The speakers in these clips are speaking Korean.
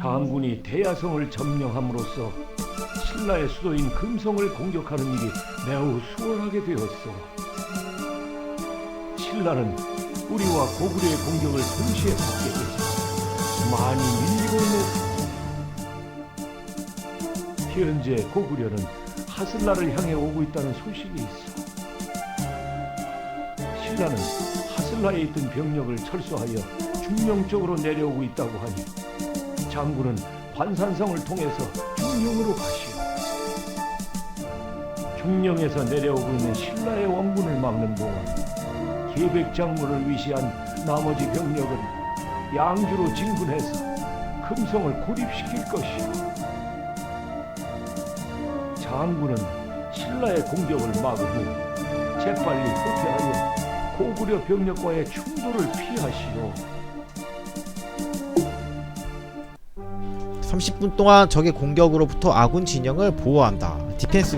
장군이 대야성을 점령함으로써 신라의 수도인 금성을 공격하는 일이 매우 수월하게 되었어. 신라는 우리와 고구려의 공격을 동시에 받게 되자 많이 밀리고 있는 현재 고구려는 하슬라를 향해 오고 있다는 소식이 있어. 신라는 하슬라에 있던 병력을 철수하여 중령 쪽으로 내려오고 있다고 하니 장군은 관산성을 통해서 중령으로 가시오. 중령에서 내려오고 있는 신라의 원군을 막는 동안 계백 장군을 위시한 나머지 병력은 양주로 진군해서 금성을 고립시킬 것이오. 장군은 신라의 공격을 후 재빨리 후퇴하여 고구려 병력과의 충돌을 피하시오. 30분 동안 적의 공격으로부터 아군 진영을 보호한다. 디펜스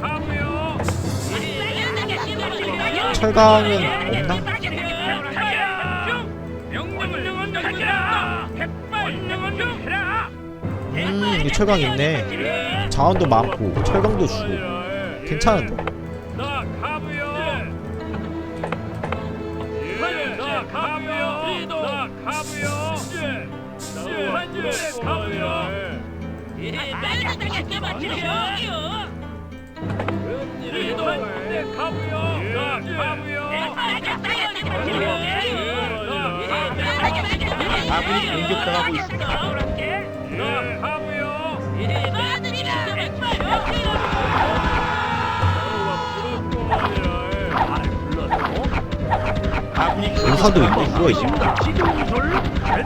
가고요. 철강은 없나? 음, 이 철강 있네. 자원도 많고 철강도 주고 괜찮은데. 예. 예. 예. 아군이 공격당하고 있습니다. 의사도 있네. 뭐가 있지?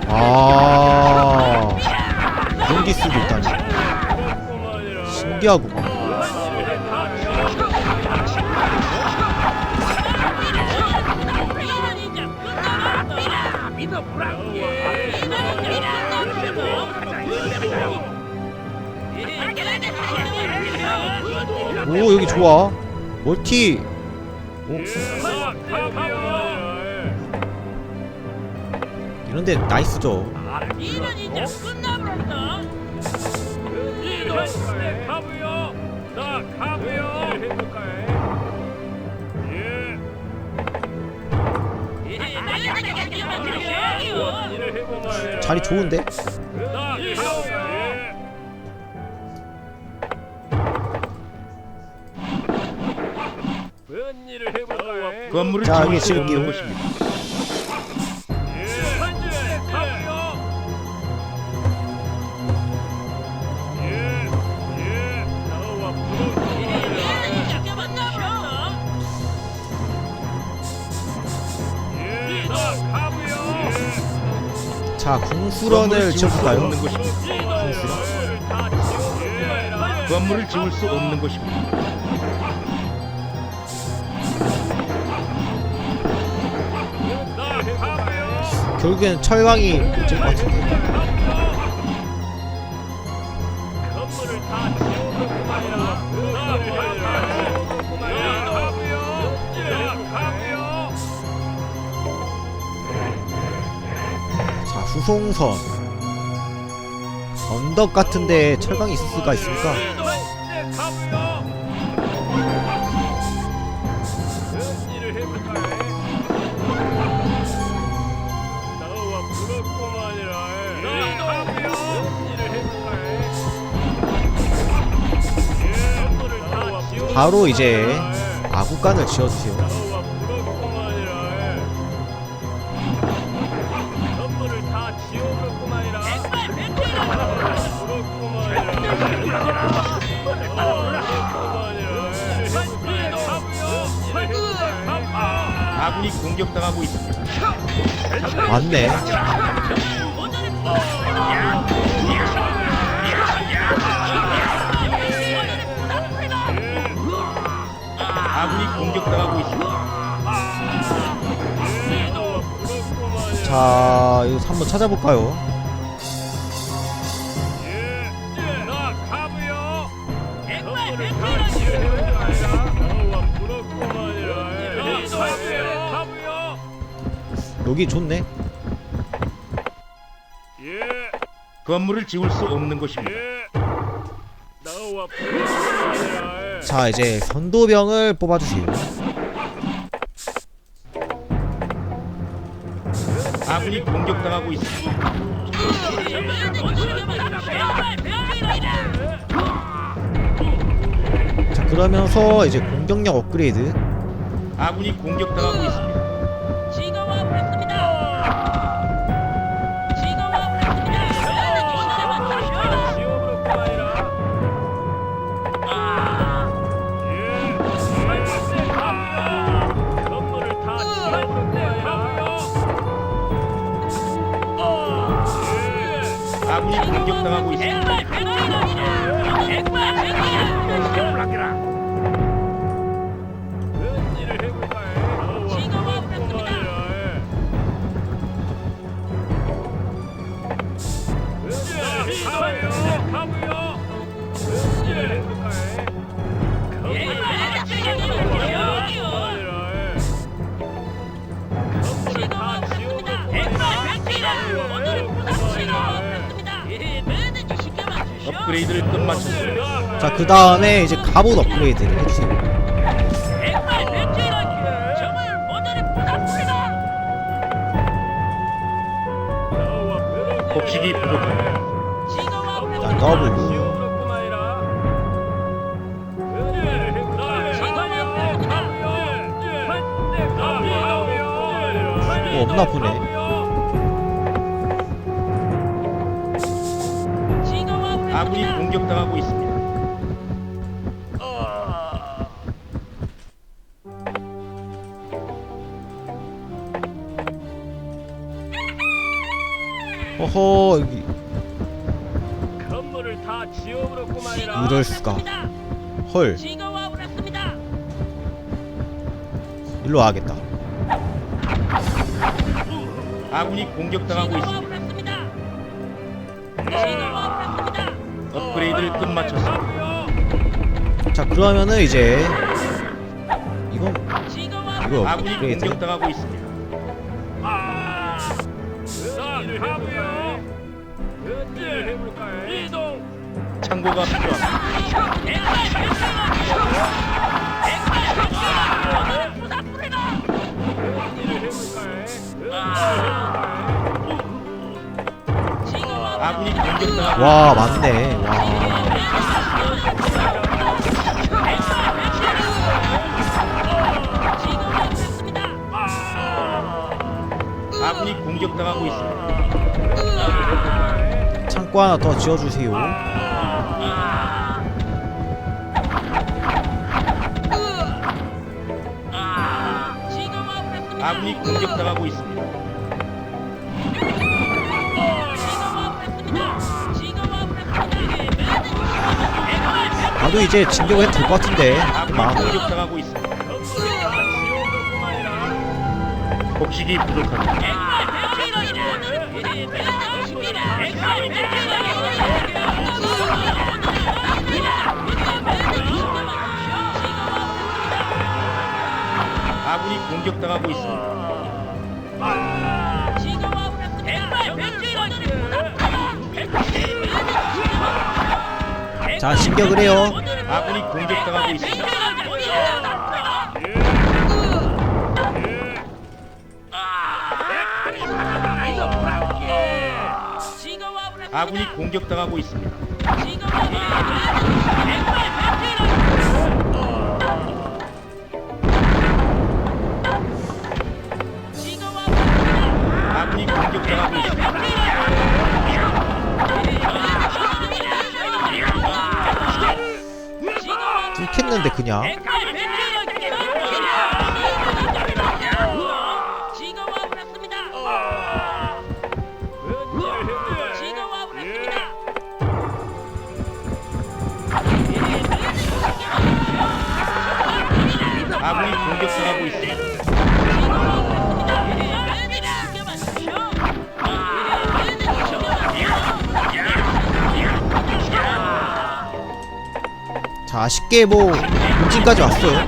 아, 용기수도 있다니. 신기하구만. 오, 여기 좋아. 멀티. 이런데 나이스죠. 자리 좋은데? 웬일을 해볼까요? 건물을 자, 여기 수 지을게요. 자, 궁수런을 지어볼까요? 건물을 지을 수 없는 곳입니다. 가고요. 결국엔 철강이 문제일 것 같은데. 수송선. 언덕 같은데 철강이 있을 수가 있습니까? 바로 이제 아구간을 지어주세요. 공격당하고 있습니다. 맞네. 아군이 공격당하고 있습니다. 자, 이거 한번 찾아볼까요? 여기 좋네 예 건물을 지을 수 없는 것입니다. 예. 나와 자 이제 선도병을 뽑아주세요 아군이 공격당하고 있습니다. 자 그러면서 이제 공격력 업그레이드 아군이 공격당하고 있습니다. 다. 다음에 이제 갑옷 업그레이드를 해주세요 부족합니다. W 뭐 없나 보네. 아군이 공격당하고 있습니다. 어허 여기 건물을 다 지워버렸구만이라. 이럴 수가 헐. 일로 와야겠다 아군이 공격당하고 있습니다. 와버렸습니다. 업그레이드를 끝마쳤습니다. 자 그러면은 이제 이건 이거. 아군이 업그레이드 공격당하고 있습니다. 해볼까요? 이동. 창고가 필요합니다. 아군이 공격당하고 와 맞네 와 공격당하고 있습니다. 창고 하나 더 지어주세요 아군이 공격당하고 있습니다. 나도 이제 진격을 해도 될 것 같은데 아군이 마음 공격당하고 있습니다. 건물을 다 지워버렸구만이라. 곡식이 부족합니다. 아군이 공격당하고 있습니다. 자 진격을 해요 아군이 공격당하고 있습니다. 아군이 공격당하고 있습니다. 자 쉽게 뭐 본진까지 왔어요.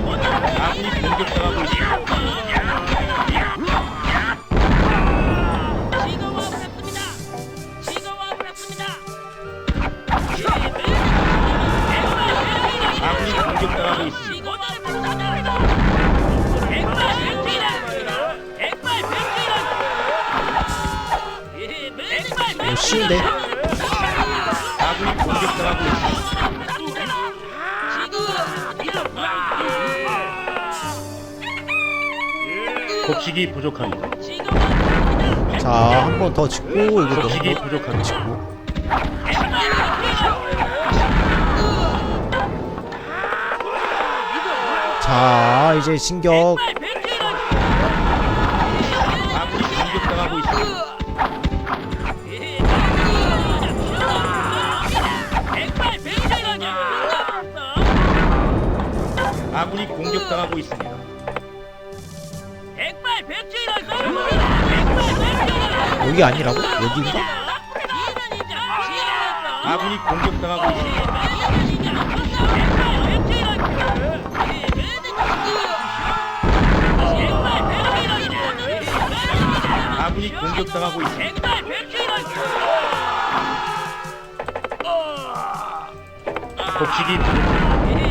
아군이 공 곡식이 부족합니다. 자 한 번 더 짓고 이것도 한번 부족합니다. 짓고 자 이제 진격 여기 아니라고? 여기인가? 아군이 공격당하고 있습니다. 아군이 공격당하고 있습니다. 곡식이 부족합니다.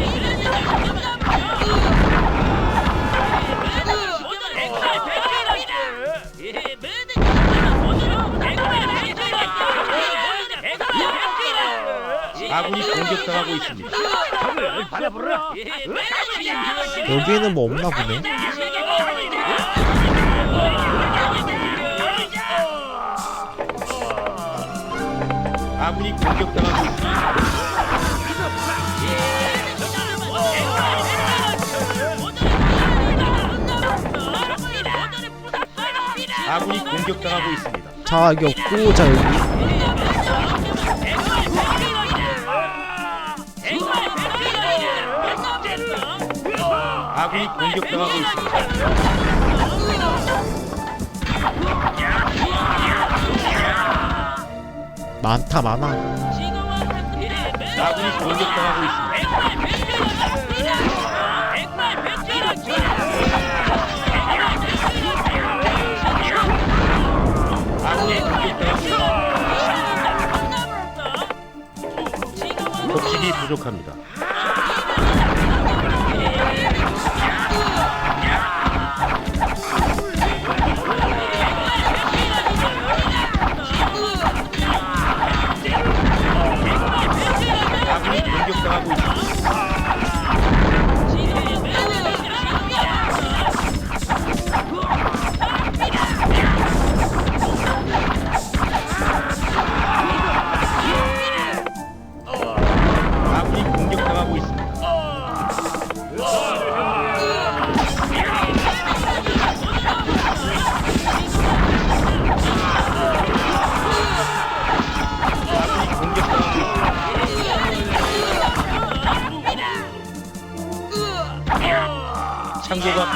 아군이 공격당하고 있습니다. 받아보라. 여기에는 뭐 없나 보네 아군이 공격당하고 있습니다. 아군이 공격당하고 있습니다. 자 여기 없고 자 여기 아군이 공격당하고 있습니다. 많다 많아 아군이 공격당하고 있습니다. 아군이 공격당하고 있습니다. 곡식이 부족합니다.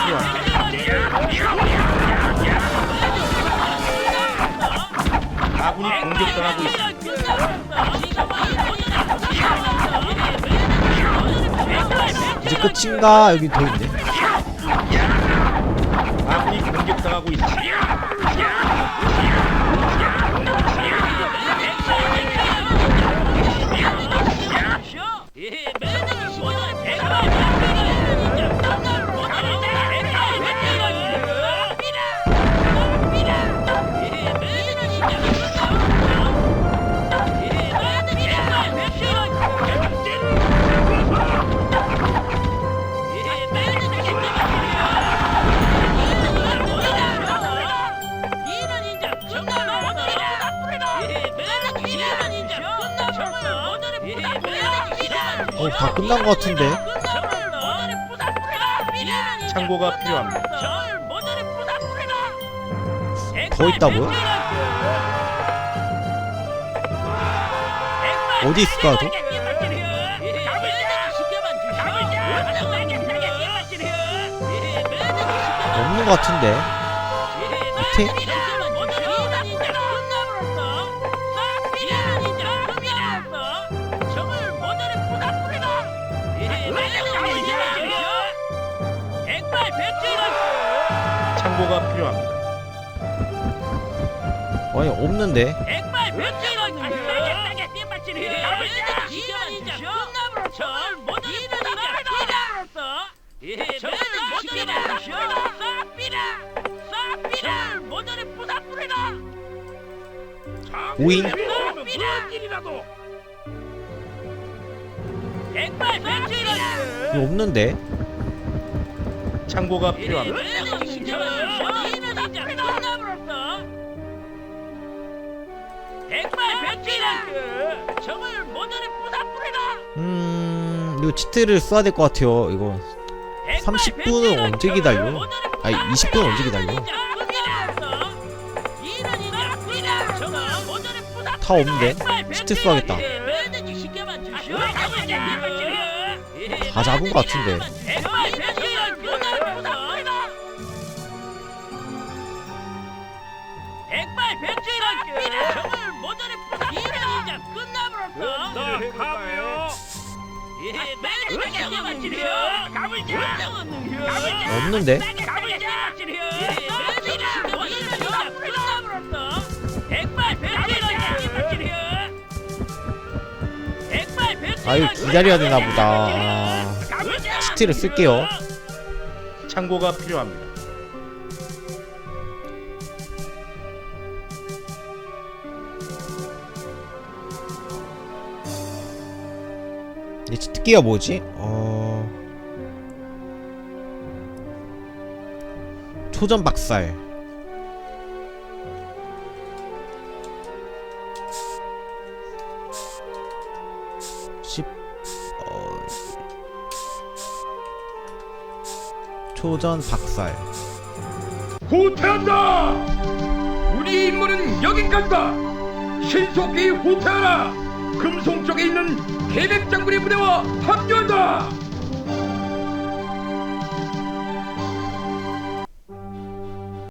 필요합니다. 아군이 공격당하고 있습니다. 이제 끝인가 여기 더 있네 아군이 공격당하고 있습니다. 다 끝난 것 같은데 창고가 필요합니다. 더 있다고요? 어디 있을까, 저? 없는 것 같은데 밑에? 창고가 필요합니다. 아니 없는데 백발. 모든. 저는 모든 삐라. 삐라. 모든 부사 뿌리라. 오잉 싹 삐라. 백발 백중이다. 이거 없는데 창고가 필요합니다. 음 이거 치트를 써야 될 것 같아요 이거 30분은 언제 기다려? 아니, 20분은 언제 기다려? 다 없는데? 치트 써야겠다. 다 잡은 것 같은데. 없는데? 아 이거 기다려야 되나 보다. 아, 치트를 쓸게요. 창고가 필요합니다. 이 치트기가 뭐지? 어... 초전 박살 10... 어... 초전 박살 후퇴한다! 우리 임무는 여기까지다! 신속히 후퇴하라! 금송 쪽에 있는 계백 장군의 부대와 합류한다!